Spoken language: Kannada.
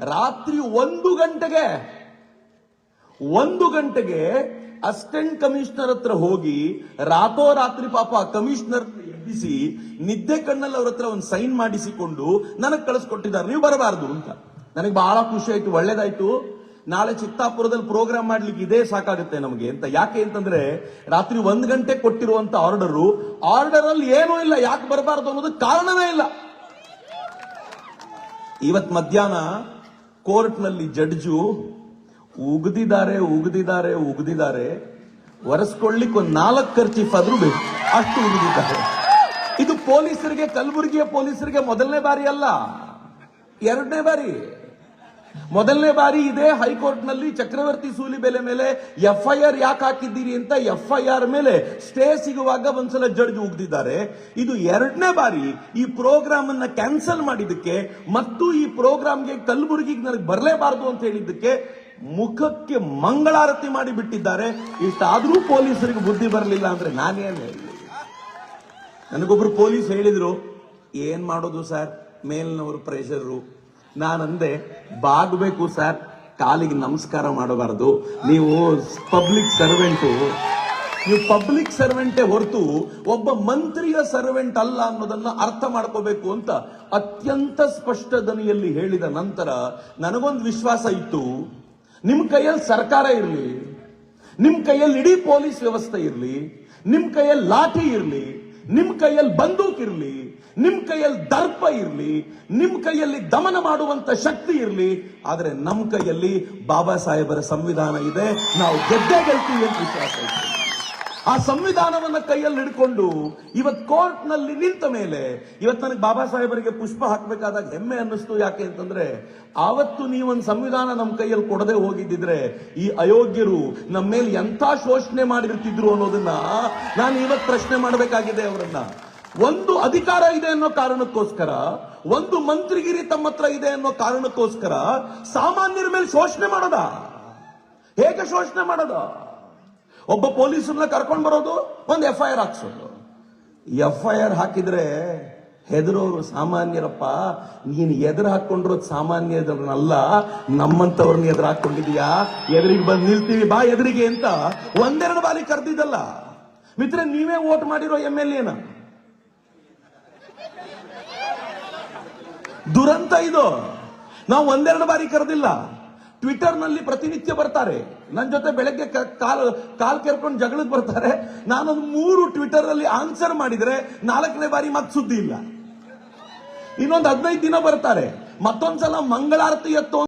ರಾತ್ರಿ ಒಂದು ಗಂಟೆಗೆ ಒಂದು ಗಂಟೆಗೆ ಅಸಿಸ್ಟೆಂಟ್ ಕಮಿಷನರ್ ಹತ್ರ ಹೋಗಿ ರಾತ್ರೋರಾತ್ರಿ ಪಾಪ ಕಮಿಷನರ್ ಎಬ್ಬಿಸಿ, ನಿದ್ದೆ ಕಣ್ಣಲ್ಲಿ ಅವ್ರ ಹತ್ರ ಒಂದು ಸೈನ್ ಮಾಡಿಸಿಕೊಂಡು ನನಗೆ ಕಳಿಸ್ಕೊಟ್ಟಿದ್ದಾರೆ. ನೀವು ಬರಬಾರದು ಅಂತ. ನನಗೆ ಬಹಳ ಖುಷಿ ಆಯ್ತು, ಒಳ್ಳೇದಾಯ್ತು. ನಾಳೆ ಚಿತ್ತಾಪುರದಲ್ಲಿ ಪ್ರೋಗ್ರಾಮ್ ಮಾಡ್ಲಿಕ್ಕೆ ಇದೇ ಸಾಕಾಗುತ್ತೆ ನಮಗೆ ಅಂತ. ಯಾಕೆ ಅಂತಂದ್ರೆ, ರಾತ್ರಿ ಒಂದ್ ಗಂಟೆ ಕೊಟ್ಟಿರುವಂತ ಆರ್ಡರ್ ಆರ್ಡರ್ ಅಲ್ಲಿ ಏನೂ ಇಲ್ಲ. ಯಾಕೆ ಬರಬಾರದು ಅನ್ನೋದು ಕಾರಣವೇ ಇಲ್ಲ. ಇವತ್ ಮಧ್ಯಾಹ್ನ ಕೋರ್ಟ್ನಲ್ಲಿ ಜಡ್ಜು ಉಗ್ದಿದ್ದಾರೆ ಉಗ್ದಿದ್ದಾರೆ ಉಗ್ದಿದ್ದಾರೆ. ಒರೆಸ್ಕೊಳ್ಳಿಕ್ಕೆ ಒಂದು ನಾಲ್ಕು ಖರ್ಚೀಫ್ ಆದ್ರೂ ಬೇಕು. ಅಷ್ಟು ಉಗ್ದಿದ್ದಾರೆ. ಇದು ಪೊಲೀಸರಿಗೆ, ಕಲಬುರಗಿಯ ಪೊಲೀಸರಿಗೆ ಮೊದಲನೇ ಬಾರಿ ಅಲ್ಲ. ಎರಡನೇ ಬಾರಿ. ಮೊದಲನೇ ಬಾರಿ ಇದೇ ಹೈಕೋರ್ಟ್ನಲ್ಲಿ ಚಕ್ರವರ್ತಿ ಸೂಲಿ ಬೆಲೆ ಮೇಲೆ ಎಫ್ಐಆರ್ ಯಾಕೆ ಹಾಕಿದ್ದೀರಿ ಅಂತ ಎಫ್ಐಆರ್ ಮೇಲೆ ಸ್ಟೇ ಸಿಗುವಾಗ ಒಂದ್ಸಲ ಜಡ್ಜ್ ಉಗ್ದಿದ್ದಾರೆ. ಇದು ಎರಡನೇ ಬಾರಿ ಈ ಪ್ರೋಗ್ರಾಮ್ ಅನ್ನ ಕ್ಯಾನ್ಸಲ್ ಮಾಡಿದ್ದಕ್ಕೆ ಮತ್ತು ಈ ಪ್ರೋಗ್ರಾಮ್ಗೆ ಕಲ್ಬುರ್ಗಿಗೆ ನನಗೆ ಬರಲೇಬಾರದು ಅಂತ ಹೇಳಿದ್ದಕ್ಕೆ ಮುಖಕ್ಕೆ ಮಂಗಳಾರತಿ ಮಾಡಿ ಬಿಟ್ಟಿದ್ದಾರೆ. ಇಷ್ಟಾದ್ರೂ ಪೊಲೀಸರಿಗೆ ಬುದ್ಧಿ ಬರಲಿಲ್ಲ ಅಂದ್ರೆ ನಾನೇನು ಹೇಳಿ ನನಗೊಬ್ರು ಪೊಲೀಸ್ ಹೇಳಿದ್ರು, ಏನ್ ಮಾಡೋದು ಸರ್? ಮೇಲ್ನವರು ಪ್ರೆಷರು ನಾನಂದೆ, ಬಾಗಬೇಕು ಸರ್, ಕಾಲಿಗೆ ನಮಸ್ಕಾರ ಮಾಡಬಾರದು. ನೀವು ಪಬ್ಲಿಕ್ ಸರ್ವೆಂಟು. ನೀವು ಪಬ್ಲಿಕ್ ಸರ್ವೆಂಟೇ ಹೊರತು ಒಬ್ಬ ಮಂತ್ರಿಯ ಸರ್ವೆಂಟ್ ಅಲ್ಲ ಅನ್ನೋದನ್ನ ಅರ್ಥ ಮಾಡ್ಕೋಬೇಕು ಅಂತ ಅತ್ಯಂತ ಸ್ಪಷ್ಟ ದನಿಯಲ್ಲಿ ಹೇಳಿದ ನಂತರ ನನಗೊಂದು ವಿಶ್ವಾಸ ಇತ್ತು. ನಿಮ್ಮ ಕೈಯಲ್ಲಿ ಸರ್ಕಾರ ಇರಲಿ ನಿಮ್ಮ ಕೈಯಲ್ಲಿ ಇಡೀ ಪೊಲೀಸ್ ವ್ಯವಸ್ಥೆ ಇರಲಿ ನಿಮ್ಮ ಕೈಯಲ್ಲಿ ಲಾಠಿ ಇರಲಿ ನಿಮ್ ಕೈಯಲ್ಲಿ ಬಂದೂಕ್ ಇರಲಿ, ನಿಮ್ ಕೈಯಲ್ಲಿ ದರ್ಪ ಇರಲಿ, ನಿಮ್ ಕೈಯಲ್ಲಿ ದಮನ ಮಾಡುವಂತ ಶಕ್ತಿ ಇರಲಿ, ಆದರೆ ನಮ್ಮ ಕೈಯಲ್ಲಿ ಬಾಬಾ ಸಾಹೇಬರ ಸಂವಿಧಾನ ಇದೆ, ನಾವು ಗೆದ್ದೇ ಗೆಲ್ತೀವಿ ಅಂತ ವಿಶ್ವಾಸ ಇತ್ತು ಆ ಸಂವಿಧಾನವನ್ನ ಕೈಯಲ್ಲಿ ಹಿಡ್ಕೊಂಡು ಇವತ್ ಕೋರ್ಟ್ನಲ್ಲಿ ನಿಂತ ಮೇಲೆ ಇವತ್ ನನಗೆ ಬಾಬಾ ಸಾಹೇಬರಿಗೆ ಪುಷ್ಪ ಹಾಕಬೇಕಾದಾಗ ಹೆಮ್ಮೆ ಅನ್ನಿಸ್ತು ಯಾಕೆ ಅಂತಂದ್ರೆ ಆವತ್ತು ನೀವೊಂದು ಸಂವಿಧಾನ ನಮ್ಮ ಕೈಯಲ್ಲಿ ಕೊಡದೆ ಹೋಗಿದ್ದಿದ್ರೆ ಈ ಅಯೋಗ್ಯರು ನಮ್ಮ ಮೇಲೆ ಎಂಥ ಶೋಷಣೆ ಮಾಡಿರ್ತಿದ್ರು ಅನ್ನೋದನ್ನ ನಾನು ಇವತ್ ಪ್ರಶ್ನೆ ಮಾಡಬೇಕಾಗಿದೆ ಅವರನ್ನ. ಒಂದು ಅಧಿಕಾರ ಇದೆ ಅನ್ನೋ ಕಾರಣಕ್ಕೋಸ್ಕರ, ಒಂದು ಮಂತ್ರಿಗಿರಿ ತಮ್ಮ ಹತ್ರ ಇದೆ ಅನ್ನೋ ಕಾರಣಕ್ಕೋಸ್ಕರ ಸಾಮಾನ್ಯರ ಮೇಲೆ ಶೋಷಣೆ ಮಾಡೋದ? ಹೇಗೆ ಶೋಷಣೆ ಮಾಡೋದ? ಒಬ್ಬ ಪೊಲೀಸರನ್ನ ಕರ್ಕೊಂಡು ಬರೋದು, ಒಂದು ಎಫ್ ಐ ಆರ್ ಹಾಕ್ಸೋದು. ಎಫ್ ಐ ಆರ್ ಹಾಕಿದ್ರೆ ಹೆದರೋರು ಸಾಮಾನ್ಯರಪ್ಪ, ನೀನು ಎದುರು ಹಾಕೊಂಡಿರೋದು ಸಾಮಾನ್ಯರನ್ನಲ್ಲ ನಮ್ಮಂತವ್ರನ್ನ ಎದುರು ಹಾಕೊಂಡಿದೀಯಾ ಎದುರಿಗೆ ಬಂದು ನಿಲ್ತೀವಿ, ಬಾ ಎದುರಿಗೆ ಅಂತ ಒಂದೆರಡು ಬಾರಿ ಕರೆದಿದ್ದಲ್ಲ. ಮಿತ್ರ ನೀವೇ ವೋಟ್ ಮಾಡಿರೋ ಎಂ ಎಲ್ ಎನ? ದುರಂತ ಇದು. ನಾವು ಒಂದೆರಡು ಬಾರಿ ಕರೆದಿಲ್ಲ. ಟ್ವಿಟರ್ನಲ್ಲಿ ಪ್ರತಿನಿತ್ಯ ಬರ್ತಾರೆ. ನನ್ನ ಜೊತೆ ಬೆಳಗ್ಗೆ ಕಾಲ್ ಕಾಲ್ ಕೆರ್ಕೊಂಡು ಜಗಳಕ್ಕೆ ಬರ್ತಾರೆ. ನಾನೊಂದು ಮೂರು ಟ್ವಿಟರ್ ಅಲ್ಲಿ ಆನ್ಸರ್ ಮಾಡಿದ್ರೆ ನಾಲ್ಕನೇ ಬಾರಿ ಮತ್ತೆ ಸುದ್ದಿ ಇಲ್ಲ. ಇನ್ನೊಂದು ಹದಿನೈದು ದಿನ ಬರ್ತಾರೆ. ಮತ್ತೊಂದ್ಸಲ ಮಂಗಳಾರತಿ ಎತ್ತು